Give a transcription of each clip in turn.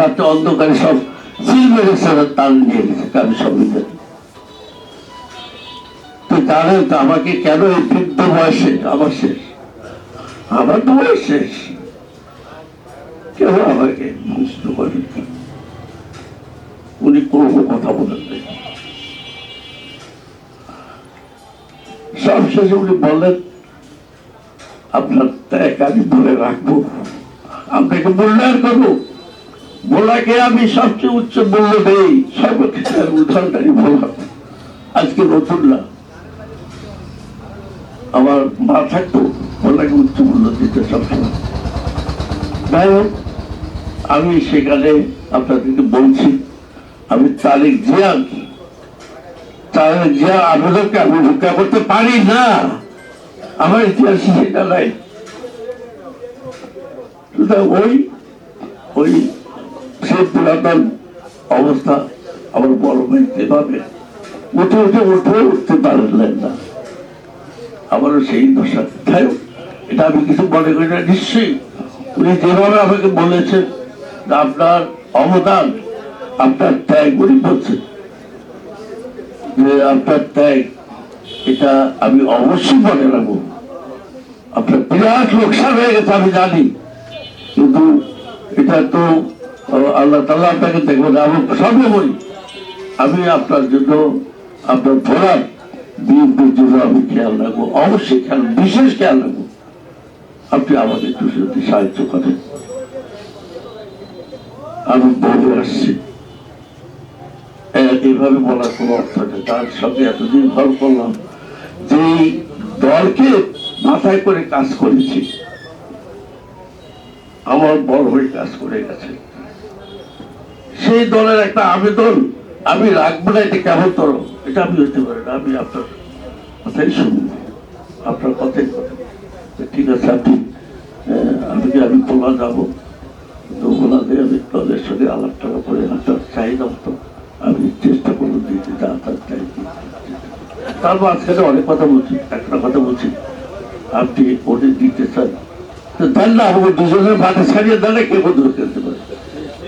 রাতে অন্ধকারে সব সিল মেরেছে তার নিয়ে গেছে সবই জানি তো আমাকে কেন এই বৃদ্ধ বয়সে? আমার শেষ। আমার তো বয়স শেষ। আমাকে উনি কোনো কথা বলেন উনি বললেন, আপনার ত্যাগ আমি বলে রাখব। আপনাকে মূল্যায়ন করব। ভোলাকে আমি সবচেয়ে উচ্চ মূল্য দেই। সর্বক্ষেত্রে উদাহরণটাই ভোলা আজকে নতুন না আমার মা থাকতো ভোলাকে উচ্চ মূল্য দিতে সবসময়। যাই হোক, আমি সেখানে আপনাদেরকে বলছি, আমি তারিখ জিয়ান তারিখ জিয়া আবেদনকে আমি ভিক্ষা করতে পারি না। আমার ইতিহাসে সেটা নাই। ওই ওই পুরাতন অবস্থা আমার বড় যেভাবে উঠে উঠে উঠে উঠতে পারলেন না। আমারও সেই দশা। এটা আমি কিছু মনে করি না, নিশ্চয়ই উনি যেভাবে আমাকে বলেছেন আপনার অবদান, আপনার ত্যাগ উনি বলছেন যে আপনার ত্যাগ, এটা আমি অবশ্যই মনে রাখব। আপনার বিরাট লোকসান হয়ে গেছে, আমি জানি। কিন্তু এটা তো আল্লাহ তাল্লাহ আপনাকে দেখবেন আমি সবই বলি, আমি আপনার জন্য আপনার ধরার বিএনপির জন্য আমি খেয়াল রাখব, অবশ্যই খেয়াল, বিশেষ খেয়াল রাখব। আপনি আমাকে একটু যদি সাহায্য করেন। আমি বলে আসছি। এ- এইভাবে বলার কোনো অর্থ নেই। তার সঙ্গে এতদিন ভর করলাম যে দলকে মাথায় করে কাজ করেছি, আমার বড় হয়ে কাজ করে গেছে। সেই দলের একটা আবেদন আমি রাখব না, এটা কেমন তর এটা আমি হতে পারি না আমি আপনার কথাই শুনব, আপনার কথাই কথা। ঠিক আছে, আপনি আমি আমি বলা যাব? তো ওনাদের আমি দলের সঙ্গে আলাপ টাকা করে একটা চাহিদা মতো আমি চেষ্টা করব দিতে, যা তার চাই তারপর আজকে অনেক কথা বলছি, একটা কথা বলছি। আপনি ওদের দিতে চান। দেন না, আমাকে দুজনের মাঠে ছাড়িয়ে না, কে বন্ধু করতে পারে।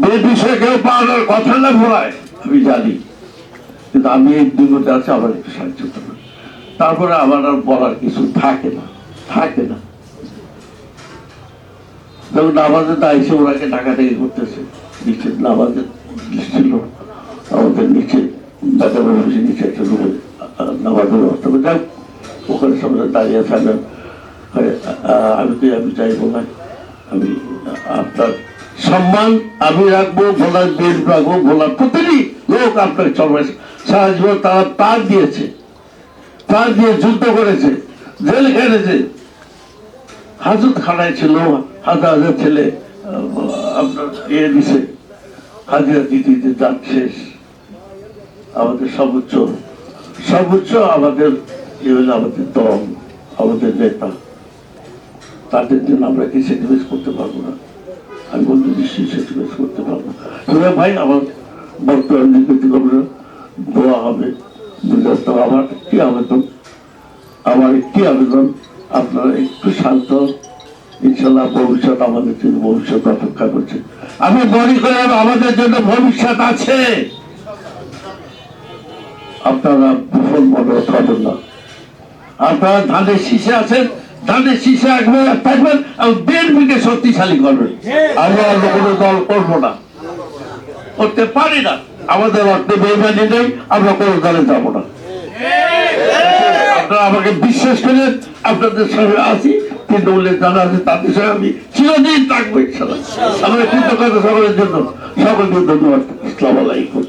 যে বিষয়ে কেউ পাওয়ার কথা না ভোলায় আমি জানি কিন্তু আমি এই বিপদে আছে আমার একটু সাহায্য করবেন তারপরে আমার আর বলার কিছু থাকে না থাকে না যখন নামাজে এসে ওনাকে ডাকাডাকি করতেছে নিচে নামাজে ছিল আমাদের নিচে দাদা বসে নিচে একটা রুমে নামাজের ব্যবস্থা করে যাক ওখানে সামনে দাঁড়িয়ে থাকবেন আরে, আমি তো আমি চাইব না আমি আপনার সম্মান আমি রাখব, ভোলার বেল রাখব, ভোলার প্রতিটি লোক আপনাকে সারা জীবন তারা প্রাণ দিয়েছে প্রাণ দিয়ে যুদ্ধ করেছে, জেল খেটেছে। হাজত খানায় ছিল, হাজার হাজার ছেলে আপনার ইয়ে দিছে। হাজিরা দিতে দাঁত শেষ। আমাদের সর্বোচ্চ সর্বোচ্চ আমাদের ইয়ে আমাদের দল, আমাদের নেতা। তাদের জন্য আমরা কি স্যাক্রিফাইস করতে পারব না। আমি বলতে নিশ্চয়ই করতে পারব ভাই, আমার বর্তমান করবে দোয়া হবে আমার একটি আবেদন, আমার একটি আবেদন, আপনারা একটু শান্ত, ইনশাল্লাহ ভবিষ্যৎ আমাদের জন্য ভবিষ্যৎ অপেক্ষা করছে। আমি মনে করি আমাদের জন্য ভবিষ্যৎ আছে। আপনারা বিফল মনে হবেন না। আপনারা ধানের শীষে আছেন ধানের শীষে একবার থাকবেন এবং বিএনপিকে শক্তিশালী করবেন আমরা অন্য কোনো দল করব না। করতে পারি না। আমাদের অর্থে বেমানি নেই আমরা কোনো দলে যাব না। আপনারা আমাকে বিশ্বাস করে আপনাদের সঙ্গে আছি তৃণমূলের যারা আছে তাদের সঙ্গে আমি চিরদিন থাকব ইনশাল্লাহ আমার কৃতজ্ঞতা সকলের জন্য। সকলকে ধন্যবাদ। আসসালামু আলাইকুম।